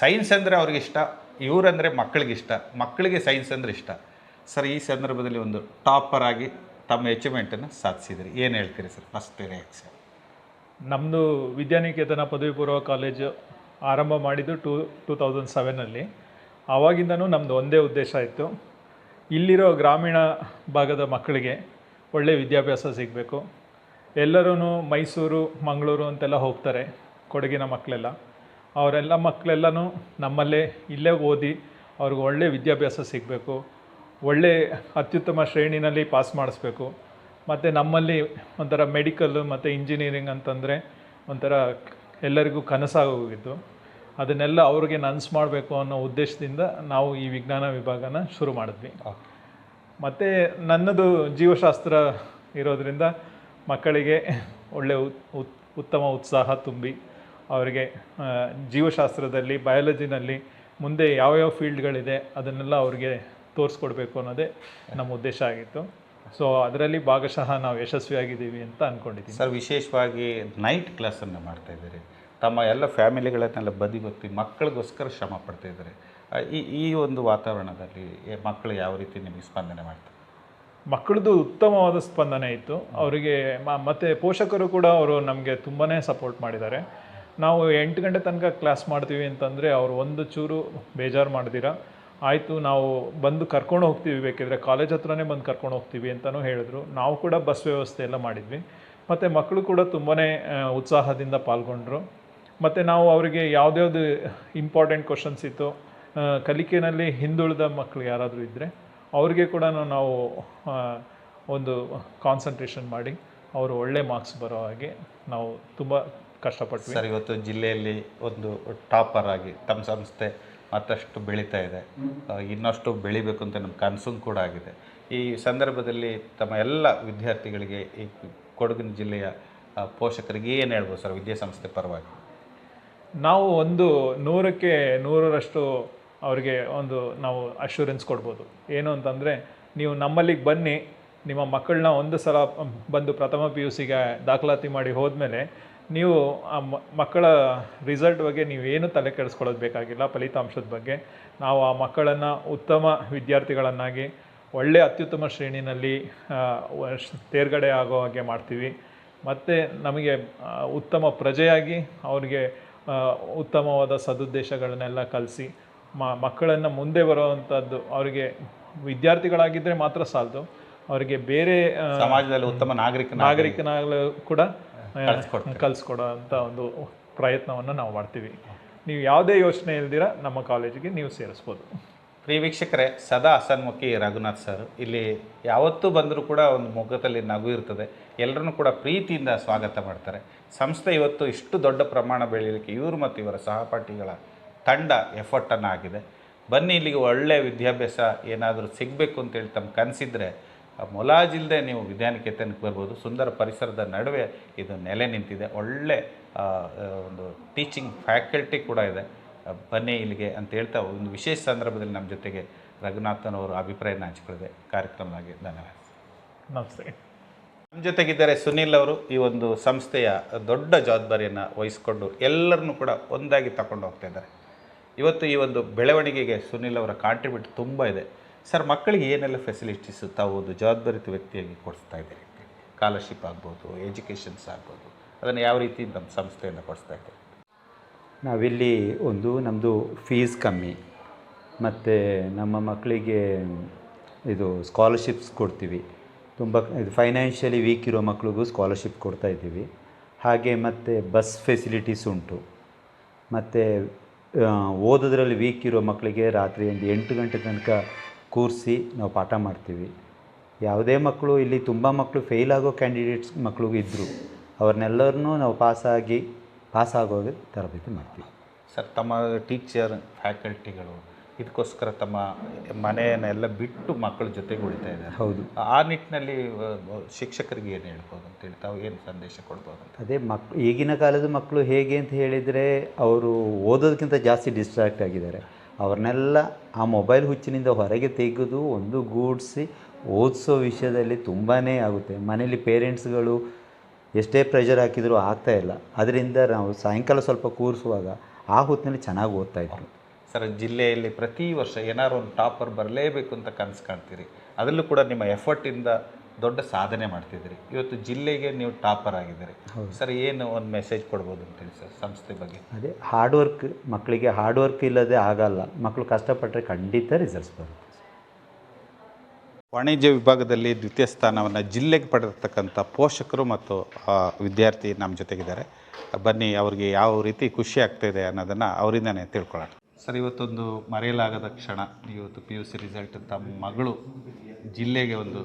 ಸೈನ್ಸ್ ಅಂದರೆ ಅವ್ರಿಗಿಷ್ಟ ಇವರಂದರೆ ಮಕ್ಕಳಿಗೆ ಇಷ್ಟ ಮಕ್ಕಳಿಗೆ ಸೈನ್ಸ್ ಅಂದರೆ ಇಷ್ಟ. ಸರ್, ಈ ಸಂದರ್ಭದಲ್ಲಿ ಒಂದು ಟಾಪರ್ ಆಗಿ ತಮ್ಮ ಅಚೀವ್ಮೆಂಟನ್ನು ಸಾಧಿಸಿದ್ರಿ. ಏನು ಹೇಳ್ತೀರಿ ಸರ್? ಫಸ್ಟ್ ರಿಯಾಕ್ಷನ್ ನಮ್ಮದು ವಿದ್ಯಾನಿಕೇತನ ಪದವಿ ಪೂರ್ವ ಕಾಲೇಜು ಆರಂಭ ಮಾಡಿದ್ದು ಟೂ ಟೂ ತೌಸಂಡ್ ಸೆವೆನಲ್ಲಿ ಆವಾಗಿಂದನೂ ನಮ್ಮದು ಒಂದೇ ಉದ್ದೇಶ ಇತ್ತು. ಇಲ್ಲಿರೋ ಗ್ರಾಮೀಣ ಭಾಗದ ಮಕ್ಕಳಿಗೆ ಒಳ್ಳೆಯ ವಿದ್ಯಾಭ್ಯಾಸ ಸಿಗಬೇಕು. ಎಲ್ಲರೂ ಮೈಸೂರು, ಮಂಗಳೂರು ಅಂತೆಲ್ಲ ಹೋಗ್ತಾರೆ. ಕೊಡಗಿನ ಮಕ್ಕಳೆಲ್ಲ. ಅವರೆಲ್ಲ ಮಕ್ಕಳೆಲ್ಲನೂ ನಮ್ಮಲ್ಲೇ ಇಲ್ಲೇ ಓದಿ ಅವ್ರಿಗೆ ಒಳ್ಳೆಯ ವಿದ್ಯಾಭ್ಯಾಸ ಸಿಗಬೇಕು. ಒಳ್ಳೆ ಅತ್ಯುತ್ತಮ ಶ್ರೇಣಿನಲ್ಲಿ ಪಾಸ್ ಮಾಡಿಸ್ಬೇಕು. ಮತ್ತು ನಮ್ಮಲ್ಲಿ ಒಂಥರ ಮೆಡಿಕಲ್ಲು ಮತ್ತು ಇಂಜಿನಿಯರಿಂಗ್ ಅಂತಂದರೆ ಒಂಥರ ಎಲ್ಲರಿಗೂ ಕನಸಾಗೋಗಿದ್ದು. ಅದನ್ನೆಲ್ಲ ಅವ್ರಿಗೆ ನನ್ಸ್ ಮಾಡಬೇಕು ಅನ್ನೋ ಉದ್ದೇಶದಿಂದ ನಾವು ಈ ವಿಜ್ಞಾನ ವಿಭಾಗನ ಶುರು ಮಾಡಿದ್ವಿ. ಮತ್ತು ನನ್ನದು ಜೀವಶಾಸ್ತ್ರ ಇರೋದರಿಂದ ಮಕ್ಕಳಿಗೆ ಒಳ್ಳೆಯ ಉತ್- ಉತ್- ಉತ್ತಮ ಉತ್ಸಾಹ ತುಂಬಿ ಅವರಿಗೆ ಜೀವಶಾಸ್ತ್ರದಲ್ಲಿ ಬಯಾಲಜಿನಲ್ಲಿ ಮುಂದೆ ಯಾವ್ಯಾವ ಫೀಲ್ಡ್ಗಳಿದೆ ಅದನ್ನೆಲ್ಲ ಅವರಿಗೆ ತೋರಿಸ್ಕೊಡ್ಬೇಕು ಅನ್ನೋದೇ ನಮ್ಮ ಉದ್ದೇಶ ಆಗಿತ್ತು. ಸೊ ಅದರಲ್ಲಿ ಭಾಗಶಃ ನಾವು ಯಶಸ್ವಿಯಾಗಿದ್ದೀವಿ ಅಂತ ಅಂದ್ಕೊಂಡಿದ್ದೀವಿ ಸರ್ ವಿಶೇಷವಾಗಿ ನೈಟ್ ಕ್ಲಾಸನ್ನು ಮಾಡ್ತಾ ಇದ್ದಾರೆ. ತಮ್ಮ ಎಲ್ಲ ಫ್ಯಾಮಿಲಿಗಳನ್ನೆಲ್ಲ ಬದಿಗೊತ್ತಿ ಮಕ್ಕಳಿಗೋಸ್ಕರ ಶ್ರಮ ಪಡ್ತಾ ಇದ್ದಾರೆ. ಈ ಈ ಒಂದು ವಾತಾವರಣದಲ್ಲಿ ಮಕ್ಕಳು ಯಾವ ರೀತಿ ನಿಮಗೆ ಸ್ಪಂದನೆ ಮಾಡ್ತಾರೆ? ಮಕ್ಕಳದ್ದು ಉತ್ತಮವಾದ ಸ್ಪಂದನೆ ಇತ್ತು. ಅವರಿಗೆ ಮತ್ತು ಪೋಷಕರು ಕೂಡ ಅವರು ನಮಗೆ ತುಂಬಾ ಸಪೋರ್ಟ್ ಮಾಡಿದ್ದಾರೆ. ನಾವು ಎಂಟು ಗಂಟೆ ತನಕ ಕ್ಲಾಸ್ ಮಾಡ್ತೀವಿ ಅಂತಂದರೆ ಅವರು ಒಂದು ಚೂರು ಬೇಜಾರು ಮಾಡ್ದಿರ? ಆಯಿತು, ನಾವು ಬಂದು ಕರ್ಕೊಂಡು ಹೋಗ್ತೀವಿ, ಬೇಕಿದ್ರೆ ಕಾಲೇಜ್ ಹತ್ರನೇ ಬಂದು ಕರ್ಕೊಂಡು ಹೋಗ್ತೀವಿ ಅಂತಲೂ ಹೇಳಿದ್ರು. ನಾವು ಕೂಡ ಬಸ್ ವ್ಯವಸ್ಥೆ ಎಲ್ಲ ಮಾಡಿದ್ವಿ. ಮತ್ತು ಮಕ್ಕಳು ಕೂಡ ತುಂಬಾ ಉತ್ಸಾಹದಿಂದ ಪಾಲ್ಗೊಂಡ್ರು. ಮತ್ತು ನಾವು ಅವರಿಗೆ ಯಾವುದ್ಯಾವುದು ಇಂಪಾರ್ಟೆಂಟ್ ಕ್ವಶನ್ಸ್ ಇತ್ತು ಕಲಿಕೆಯಲ್ಲಿ ಹಿಂದುಳಿದ ಮಕ್ಕಳು ಯಾರಾದರೂ ಇದ್ದರೆ ಅವ್ರಿಗೆ ಕೂಡ ನಾವು ಒಂದು ಕಾನ್ಸಂಟ್ರೇಷನ್ ಮಾಡಿ, ಅವರು ಒಳ್ಳೆ ಮಾರ್ಕ್ಸ್ ಬರೋ ಹಾಗೆ ನಾವು ತುಂಬ ಕಷ್ಟಪಟ್ವಿ. ಸರ್ ಇವತ್ತು ಜಿಲ್ಲೆಯಲ್ಲಿ ಒಂದು ಟಾಪರ್ ಆಗಿ ತಮ್ಮ ಸಂಸ್ಥೆ ಮತ್ತಷ್ಟು ಬೆಳೀತಾ ಇದೆ. ಇನ್ನಷ್ಟು ಬೆಳಿಬೇಕು ಅಂತ ನಮ್ಮ ಕನಸು ಕೂಡ ಆಗಿದೆ. ಈ ಸಂದರ್ಭದಲ್ಲಿ ತಮ್ಮ ಎಲ್ಲ ವಿದ್ಯಾರ್ಥಿಗಳಿಗೆ ಈ ಕೊಡಗಿನ ಜಿಲ್ಲೆಯ ಪೋಷಕರಿಗೆ ಏನು ಹೇಳ್ಬೋದು ಸರ್ ವಿದ್ಯಾಸಂಸ್ಥೆ ಪರವಾಗಿ? ನಾವು ಒಂದು ನೂರಕ್ಕೆ ನೂರರಷ್ಟು ಅವರಿಗೆ ಒಂದು ನಾವು ಅಶ್ಯೂರೆನ್ಸ್ ಕೊಡ್ಬೋದು. ಏನು ಅಂತಂದರೆ ನೀವು ನಮ್ಮಲ್ಲಿಗೆ ಬನ್ನಿ ನಿಮ್ಮ ಮಕ್ಕಳನ್ನ ಒಂದು ಸಲ ಬಂದು ಪ್ರಥಮ ಪಿ ಯು ಸಿಗೆ ದಾಖಲಾತಿ ಮಾಡಿ ಹೋದ್ಮೇಲೆ ನೀವು ಆ ಮಕ್ಕಳ ರಿಸಲ್ಟ್ ಬಗ್ಗೆ ನೀವೇನು ತಲೆ ಕೆಡಿಸ್ಕೊಳ್ಳೋದು ಬೇಕಾಗಿಲ್ಲ ಫಲಿತಾಂಶದ ಬಗ್ಗೆ. ನಾವು ಆ ಮಕ್ಕಳನ್ನು ಉತ್ತಮ ವಿದ್ಯಾರ್ಥಿಗಳನ್ನಾಗಿ ಒಳ್ಳೆ ಅತ್ಯುತ್ತಮ ಶ್ರೇಣಿನಲ್ಲಿ ತೇರ್ಗಡೆ ಆಗೋ ಹಾಗೆ ಮಾಡ್ತೀವಿ. ಮತ್ತು ನಮಗೆ ಉತ್ತಮ ಪ್ರಜೆಯಾಗಿ ಅವ್ರಿಗೆ ಉತ್ತಮವಾದ ಸದುದ್ದೇಶಗಳನ್ನೆಲ್ಲ ಕಲಿಸಿ ಮ ಮಕ್ಕಳನ್ನು ಮುಂದೆ ಬರುವಂಥದ್ದು ಅವರಿಗೆ ವಿದ್ಯಾರ್ಥಿಗಳಾಗಿದ್ದರೆ ಮಾತ್ರ ಸಾಲದು. ಅವರಿಗೆ ಬೇರೆ ಸಮಾಜದಲ್ಲಿ ಉತ್ತಮ ನಾಗರಿಕ ನಾಗರಿಕನಾಗಲು ಕೂಡ ಕಲಿಸ್ಕೊಡೋ ಅಂತ ಒಂದು ಪ್ರಯತ್ನವನ್ನು ನಾವು ಮಾಡ್ತೀವಿ. ನೀವು ಯಾವುದೇ ಯೋಚನೆ ಇಲ್ದಿರ ನಮ್ಮ ಕಾಲೇಜಿಗೆ ನೀವು ಸೇರಿಸ್ಬೋದು. ಪ್ರಿಯ ವೀಕ್ಷಕರೇ ಸದಾ ಹಸನ್ಮುಖಿ ರಘುನಾಥ್ ಸರ್ ಇಲ್ಲಿ ಯಾವತ್ತೂ ಬಂದರೂ ಕೂಡ ಒಂದು ಮುಖದಲ್ಲಿ ನಗು ಇರ್ತದೆ. ಎಲ್ಲರನ್ನೂ ಕೂಡ ಪ್ರೀತಿಯಿಂದ ಸ್ವಾಗತ ಮಾಡ್ತಾರೆ. ಸಂಸ್ಥೆ ಇವತ್ತು ಇಷ್ಟು ದೊಡ್ಡ ಪ್ರಮಾಣ ಬೆಳೀಲಿಕ್ಕೆ ಇವರು ಮತ್ತು ಇವರ ಸಹಪಾಠಿಗಳ ತಂಡ ಎಫರ್ಟನ್ನು ಆಗಿದೆ. ಬನ್ನಿ ಇಲ್ಲಿಗೆ ಒಳ್ಳೆಯ ವಿದ್ಯಾಭ್ಯಾಸ ಏನಾದರೂ ಸಿಗಬೇಕು ಅಂತೇಳಿ ತಮ್ಮ ಕನಸಿದ್ರೆ ಮೊಲಾಜಿಲ್ಲದೆ ನೀವು ವಿದ್ಯಾನಿಕೇತನಕ್ಕೆ ಬರ್ಬೋದು. ಸುಂದರ ಪರಿಸರದ ನಡುವೆ ಇದು ನೆಲೆ ನಿಂತಿದೆ. ಒಳ್ಳೆ ಒಂದು ಟೀಚಿಂಗ್ ಫ್ಯಾಕಲ್ಟಿ ಕೂಡ ಇದೆ. ಬನ್ನಿ ಇಲ್ಲಿಗೆ ಅಂತ ಹೇಳ್ತಾ ಒಂದು ವಿಶೇಷ ಸಂದರ್ಭದಲ್ಲಿ ನಮ್ಮ ಜೊತೆಗೆ ರಘುನಾಥನ್ ಅವರು ಅಭಿಪ್ರಾಯನ ಹಂಚಿಕೊಳ್ಳಿದೆ ಕಾರ್ಯಕ್ರಮವಾಗಿ ಧನ್ಯವಾದ. ನಮಸ್ತೆ. ನಮ್ಮ ಜೊತೆಗಿದ್ದಾರೆ ಸುನಿಲ್ ಅವರು. ಈ ಒಂದು ಸಂಸ್ಥೆಯ ದೊಡ್ಡ ಜವಾಬ್ದಾರಿಯನ್ನು ವಹಿಸಿಕೊಂಡು ಎಲ್ಲರನ್ನೂ ಕೂಡ ಒಂದಾಗಿ ತಗೊಂಡು ಹೋಗ್ತಾ ಇದ್ದಾರೆ. ಇವತ್ತು ಈ ಒಂದು ಬೆಳವಣಿಗೆಗೆ ಸುನಿಲ್ ಅವರ ಕಾಂಟ್ರಿಬ್ಯೂಟ್ ತುಂಬ ಇದೆ. ಸರ್, ಮಕ್ಕಳಿಗೆ ಏನೆಲ್ಲ ಫೆಸಿಲಿಟೀಸ್ ತಾವು ಒಂದು ಜವಾಬ್ದಾರಿತ ವ್ಯಕ್ತಿಯಾಗಿ ಕೊಡಿಸ್ತಾ ಇದ್ದೀರಿ. ಸ್ಕಾಲರ್ಶಿಪ್ ಆಗ್ಬೋದು ಎಜುಕೇಷನ್ಸ್ ಆಗ್ಬೋದು, ಅದನ್ನು ಯಾವ ರೀತಿ ನಮ್ಮ ಸಂಸ್ಥೆಯನ್ನು ಕೊಡಿಸ್ತಾ ಇದ್ದೀರಿ? ನಾವಿಲ್ಲಿ ಒಂದು ನಮ್ಮದು ಫೀಸ್ ಕಮ್ಮಿ, ಮತ್ತು ನಮ್ಮ ಮಕ್ಕಳಿಗೆ ಇದು ಸ್ಕಾಲರ್ಶಿಪ್ಸ್ ಕೊಡ್ತೀವಿ. ತುಂಬ, ಇದು ಫೈನಾನ್ಷಿಯಲಿ ವೀಕ್ ಇರೋ ಮಕ್ಳಿಗೂ ಸ್ಕಾಲರ್ಶಿಪ್ ಕೊಡ್ತಾ ಇದ್ದೀವಿ. ಹಾಗೆ ಮತ್ತು ಬಸ್ ಫೆಸಿಲಿಟೀಸ್ ಉಂಟು. ಮತ್ತು ಓದೋದ್ರಲ್ಲಿ ವೀಕ್ ಇರೋ ಮಕ್ಕಳಿಗೆ ರಾತ್ರಿ ಒಂದು ಎಂಟು ಗಂಟೆ ತನಕ ಕೂರಿಸಿ ನಾವು ಪಾಠ ಮಾಡ್ತೀವಿ. ಯಾವುದೇ ಮಕ್ಕಳು ಇಲ್ಲಿ ತುಂಬ ಮಕ್ಕಳು ಫೇಲ್ ಆಗೋ ಕ್ಯಾಂಡಿಡೇಟ್ಸ್ ಮಕ್ಕಳು ಇದ್ದರು ಅವ್ರನ್ನೆಲ್ಲರನ್ನೂ ನಾವು ಪಾಸಾಗಿ ಪಾಸ್ ಆಗೋಗೆ ತರಬೇತಿ ಮಾಡ್ತೀವಿ. ಸರ್ ತಮ್ಮ ಟೀಚರ್ ಫ್ಯಾಕಲ್ಟಿಗಳು ಇದಕ್ಕೋಸ್ಕರ ತಮ್ಮ ಮನೆಯನ್ನೆಲ್ಲ ಬಿಟ್ಟು ಮಕ್ಕಳ ಜೊತೆಗೆ ಉಳಿತಾ ಇದ್ದಾರೆ. ಹೌದು. ಆ ನಿಟ್ಟಿನಲ್ಲಿ ಶಿಕ್ಷಕರಿಗೆ ಏನು ಹೇಳ್ಬೋದು ಅಂತೇಳಿ ತಾವು ಏನು ಸಂದೇಶ ಕೊಡ್ಬೋದು ಅಂತ? ಅದೇ ಮಕ್ ಈಗಿನ ಕಾಲದ ಮಕ್ಕಳು ಹೇಗೆ ಅಂತ ಹೇಳಿದರೆ ಅವರು ಓದೋದಕ್ಕಿಂತ ಜಾಸ್ತಿ ಡಿಸ್ಟ್ರಾಕ್ಟ್ ಆಗಿದ್ದಾರೆ. ಅವ್ರನ್ನೆಲ್ಲ ಆ ಮೊಬೈಲ್ ಹುಚ್ಚಿನಿಂದ ಹೊರಗೆ ತೆಗೆದು ಒಂದು ಗೂಡಿಸಿ ಓದಿಸೋ ವಿಷಯದಲ್ಲಿ ತುಂಬಾ ಆಗುತ್ತೆ. ಮನೇಲಿ ಪೇರೆಂಟ್ಸ್ಗಳು ಎಷ್ಟೇ ಪ್ರೆಷರ್ ಹಾಕಿದರೂ ಆಗ್ತಾ ಇಲ್ಲ. ಅದರಿಂದ ನಾವು ಸಾಯಂಕಾಲ ಸ್ವಲ್ಪ ಕೂರಿಸುವಾಗ ಆ ಹೊತ್ತಿನಲ್ಲಿ ಚೆನ್ನಾಗಿ ಓದ್ತಾ ಇದ್ರು. ಸರ್, ಜಿಲ್ಲೆಯಲ್ಲಿ ಪ್ರತಿ ವರ್ಷ ಏನಾದ್ರು ಒಂದು ಟಾಪರ್ ಬರಲೇಬೇಕು ಅಂತ ಕನಸು ಕಾಣ್ತೀರಿ? ಅದರಲ್ಲೂ ಕೂಡ ನಿಮ್ಮ ಎಫರ್ಟಿಂದ ದೊಡ್ಡ ಸಾಧನೆ ಮಾಡ್ತಿದ್ದೀರಿ. ಇವತ್ತು ಜಿಲ್ಲೆಗೆ ನೀವು ಟಾಪರ್ ಆಗಿದ್ದೀರಿ. ಸರ್ ಏನು ಒಂದು ಮೆಸೇಜ್ ಕೊಡ್ಬೋದು ಅಂತೇಳಿ ಸರ್ ಸಂಸ್ಥೆ ಬಗ್ಗೆ? ಅದೇ ಹಾರ್ಡ್ ವರ್ಕ್ ಮಕ್ಕಳಿಗೆ ಹಾರ್ಡ್ ವರ್ಕ್ ಇಲ್ಲದೆ ಆಗಲ್ಲ. ಮಕ್ಕಳು ಕಷ್ಟಪಟ್ಟರೆ ಖಂಡಿತ ರಿಸಲ್ಟ್ಸ್ ಬರುತ್ತೆ ವಾಣಿಜ್ಯ ವಿಭಾಗದಲ್ಲಿ ದ್ವಿತೀಯ ಸ್ಥಾನವನ್ನು ಜಿಲ್ಲೆಗೆ ಪಡೆದಿರ್ತಕ್ಕಂಥ ಪೋಷಕರು ಮತ್ತು ಆ, ವಿದ್ಯಾರ್ಥಿ ನಮ್ಮ ಜೊತೆಗಿದ್ದಾರೆ. ಬನ್ನಿ ಅವ್ರಿಗೆ ಯಾವ ರೀತಿ ಖುಷಿ ಆಗ್ತಾಯಿದೆ ಅನ್ನೋದನ್ನು ಅವರಿಂದನೇ ತಿಳ್ಕೊಳ್ಳೋಣ. ಸರ್ ಇವತ್ತೊಂದು ಮರೆಯಲಾಗದ ಕ್ಷಣ ಇವತ್ತು ಪಿ ಯು ಸಿ ರಿಸಲ್ಟ್ ತಮ್ಮ ಮಗಳು ಜಿಲ್ಲೆಗೆ ಒಂದು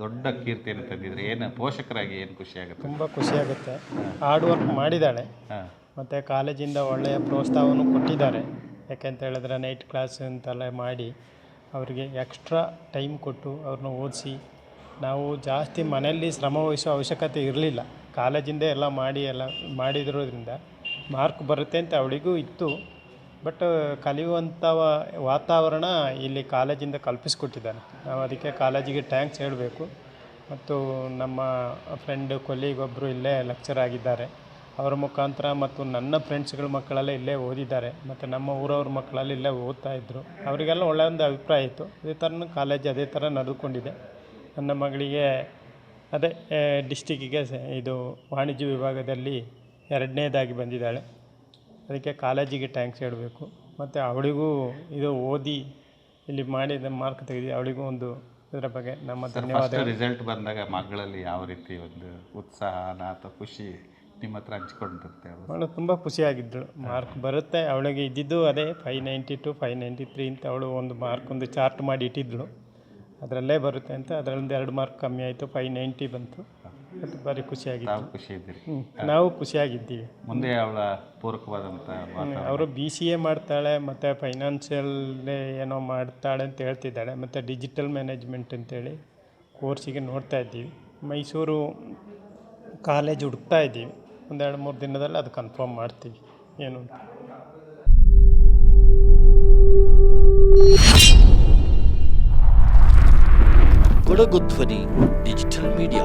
ದೊಡ್ಡ ಕೀರ್ತಿಯನ್ನು ತಂದಿದ್ರೆ ಏನು ಪೋಷಕರಾಗಿ ಏನು ಖುಷಿ ಆಗುತ್ತೆ? ತುಂಬ ಖುಷಿಯಾಗುತ್ತೆ ಹಾರ್ಡ್ ವರ್ಕ್ ಮಾಡಿದ್ದಾಳೆ. ಮತ್ತು ಕಾಲೇಜಿಂದ ಒಳ್ಳೆಯ ಪ್ರೋತ್ಸಾಹವನ್ನು ಕೊಟ್ಟಿದ್ದಾರೆ. ಯಾಕೆಂತ ಹೇಳಿದ್ರೆ ನೈಟ್ ಕ್ಲಾಸ್ ಅಂತೆಲ್ಲ ಮಾಡಿ ಅವರಿಗೆ ಎಕ್ಸ್ಟ್ರಾ ಟೈಮ್ ಕೊಟ್ಟು ಅವ್ರನ್ನ ಓದಿಸಿ ನಾವು ಜಾಸ್ತಿ ಮನೆಯಲ್ಲಿ ಶ್ರಮ ವಹಿಸೋ ಅವಶ್ಯಕತೆ ಇರಲಿಲ್ಲ. ಕಾಲೇಜಿಂದ ಎಲ್ಲ ಮಾಡಿ ಎಲ್ಲ ಮಾಡಿದಿರೋದ್ರಿಂದ ಮಾರ್ಕ್ ಬರುತ್ತೆ ಅಂತ ಅವಳಿಗೂ ಇತ್ತು. ಬಟ್ ಕಲಿಯುವಂಥ ವಾತಾವರಣ ಇಲ್ಲಿ ಕಾಲೇಜಿಂದ ಕಲ್ಪಿಸಿಕೊಟ್ಟಿದ್ದಾನೆ ನಾವು ಅದಕ್ಕೆ ಕಾಲೇಜಿಗೆ ಟ್ಯಾಂಕ್ಸ್ ಹೇಳಬೇಕು. ಮತ್ತು ನಮ್ಮ ಫ್ರೆಂಡ್ ಕೊಲೀಗ್ ಒಬ್ಬರು ಇಲ್ಲೇ ಲೆಕ್ಚರ್ ಆಗಿದ್ದಾರೆ. ಅವರ ಮುಖಾಂತರ ಮತ್ತು ನನ್ನ ಫ್ರೆಂಡ್ಸ್ಗಳ ಮಕ್ಕಳೆಲ್ಲ ಇಲ್ಲೇ ಓದಿದ್ದಾರೆ. ಮತ್ತು ನಮ್ಮ ಊರವ್ರ ಮಕ್ಕಳಲ್ಲಿ ಇಲ್ಲೇ ಓದ್ತಾ ಇದ್ದರು ಅವರಿಗೆಲ್ಲ ಒಳ್ಳೆಯ ಒಂದು ಅಭಿಪ್ರಾಯ ಇತ್ತು. ಅದೇ ಥರನೂ ಕಾಲೇಜ್ ಅದೇ ಥರ ನಡೆದುಕೊಂಡಿದೆ. ನನ್ನ ಮಗಳಿಗೆ ಅದೇ ಡಿಸ್ಟಿಕ್ಕಿಗೆ ಇದು ವಾಣಿಜ್ಯ ವಿಭಾಗದಲ್ಲಿ ಎರಡನೇದಾಗಿ ಬಂದಿದ್ದಾಳೆ. ಅದಕ್ಕೆ ಕಾಲೇಜಿಗೆ ಟ್ಯಾಂಕ್ಸ್ ಹೇಳಬೇಕು. ಮತ್ತು ಅವಳಿಗೂ ಇದು ಓದಿ ಇಲ್ಲಿ ಮಾಡಿದ ಮಾರ್ಕ್ ತೆಗೆದು ಅವಳಿಗೂ ಒಂದು ಇದರ ಬಗ್ಗೆ ನಮ್ಮ ಧನ್ಯವಾದ ರಿಸಲ್ಟ್ ಬಂದಾಗ ಮಗಳಲ್ಲಿ ಯಾವ ರೀತಿ ಒಂದು ಉತ್ಸಾಹ ಅಥವಾ ಖುಷಿ ನಿಮ್ಮ ಹತ್ರ ಹಂಚ್ಕೊಂಡಿರುತ್ತೆ ಅವಳು ತುಂಬ ಖುಷಿಯಾಗಿದ್ದಳು. ಮಾರ್ಕ್ ಬರುತ್ತೆ ಅವಳಿಗೆ ಇದ್ದಿದ್ದು ಅದೇ five ninety two five ninety three ಅಂತ ಅವಳು ಒಂದು ಮಾರ್ಕ್ ಒಂದು ಚಾರ್ಟ್ ಮಾಡಿ ಇಟ್ಟಿದ್ದಳು. ಅದರಲ್ಲೇ ಬರುತ್ತೆ ಅಂತ ಅದರಲ್ಲಿ ಎರಡು ಮಾರ್ಕ್ ಕಮ್ಮಿ ಆಯಿತು ಫೈವ್ ನೈಂಟಿ ಬಂತು. ಅದು ಭಾರಿ ಖುಷಿಯಾಗಿತ್ತು. ನಾವು ಖುಷಿ ಇದ್ದೀರಿ. ನಾವು ಖುಷಿಯಾಗಿದ್ದೀವಿ. ಮುಂದೆ ಅವಳ ಪೂರಕವಾದಂಥ ಅವರು ಬಿ ಸಿ ಎ ಮಾಡ್ತಾಳೆ ಮತ್ತು ಫೈನಾನ್ಷಿಯಲ್ ಏನೋ ಮಾಡ್ತಾಳೆ ಅಂತ ಹೇಳ್ತಿದ್ದಾಳೆ ಮತ್ತು ಡಿಜಿಟಲ್ ಮ್ಯಾನೇಜ್ಮೆಂಟ್ ಅಂತೇಳಿ ಕೋರ್ಸಿಗೆ ನೋಡ್ತಾ ಇದ್ದೀವಿ. ಮೈಸೂರು ಕಾಲೇಜ್ ಹುಡುಕ್ತಾ ಇದ್ದೀವಿ. ಒಂದೆರಡು ಮೂರು ದಿನದಲ್ಲಿ ಅದು ಕನ್ಫರ್ಮ್ ಮಾಡ್ತೀವಿ. ಏನು ಅಂತ. Kodagu Dhwani digital media